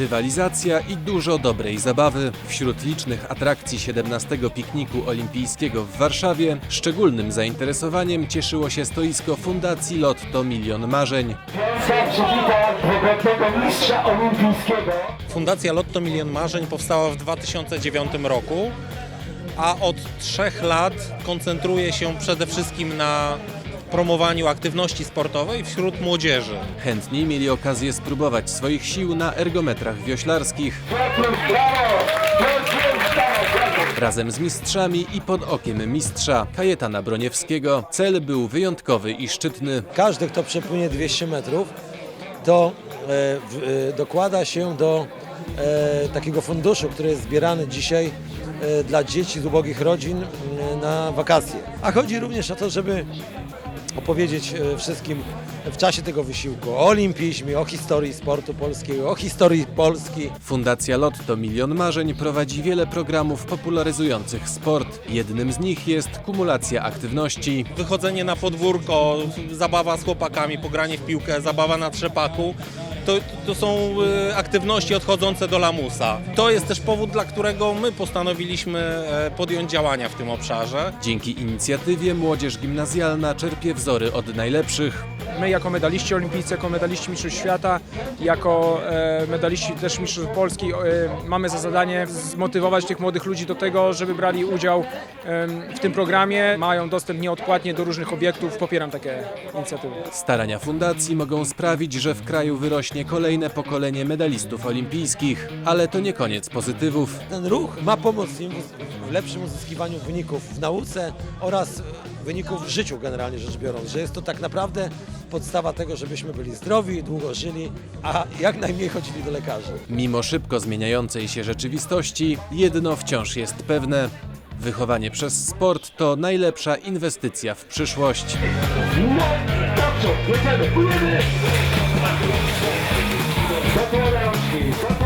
Rywalizacja i dużo dobrej zabawy. Wśród licznych atrakcji 17 pikniku olimpijskiego w Warszawie szczególnym zainteresowaniem cieszyło się stoisko Fundacji Lotto Milion Marzeń. Fundacja Lotto Milion Marzeń powstała w 2009 roku, a od trzech lat koncentruje się przede wszystkim na promowaniu aktywności sportowej wśród młodzieży. Chętni mieli okazję spróbować swoich sił na ergometrach wioślarskich razem z mistrzami i pod okiem mistrza Kajetana Broniewskiego. Cel był wyjątkowy i szczytny. każdy, kto przepłynie 200 metrów, to e, w, e, dokłada się do takiego funduszu, który jest zbierany dzisiaj e, dla dzieci z ubogich rodzin e, na wakacje. A chodzi również o to, żeby opowiedzieć e, wszystkim w czasie tego wysiłku o olimpizmie, o historii sportu polskiego, o historii Polski. Fundacja Lotto Milion Marzeń prowadzi wiele programów popularyzujących sport. Jednym z nich jest kumulacja aktywności. Wychodzenie na podwórko, zabawa z chłopakami, pogranie w piłkę, zabawa na trzepaku. To, to są e, aktywności odchodzące do lamusa. To jest też powód, dla którego my postanowiliśmy e, podjąć działania w tym obszarze. Dzięki inicjatywie młodzież gimnazjalna czerpie wzory od najlepszych. My jako medaliści olimpijscy, jako medaliści mistrzów świata, jako e, medaliści też mistrzów Polski e, mamy za zadanie zmotywować tych młodych ludzi do tego, żeby brali udział w tym programie. Mają dostęp nieodpłatnie do różnych obiektów. Popieram takie inicjatywy. Starania fundacji mogą sprawić, że w kraju wyrośnie kolejne pokolenie medalistów olimpijskich. Ale to nie koniec pozytywów. Ten ruch ma pomóc im w- w lepszym uzyskiwaniu wyników w nauce oraz wyników w życiu generalnie rzecz biorąc, że jest to tak naprawdę podstawa tego, żebyśmy byli zdrowi, długo żyli, a jak najmniej chodzili do lekarzy. Mimo szybko zmieniającej się rzeczywistości, jedno wciąż jest pewne. Wychowanie przez sport to najlepsza inwestycja w przyszłość. Mitchell, return it, win it! Buffalo Roundtree,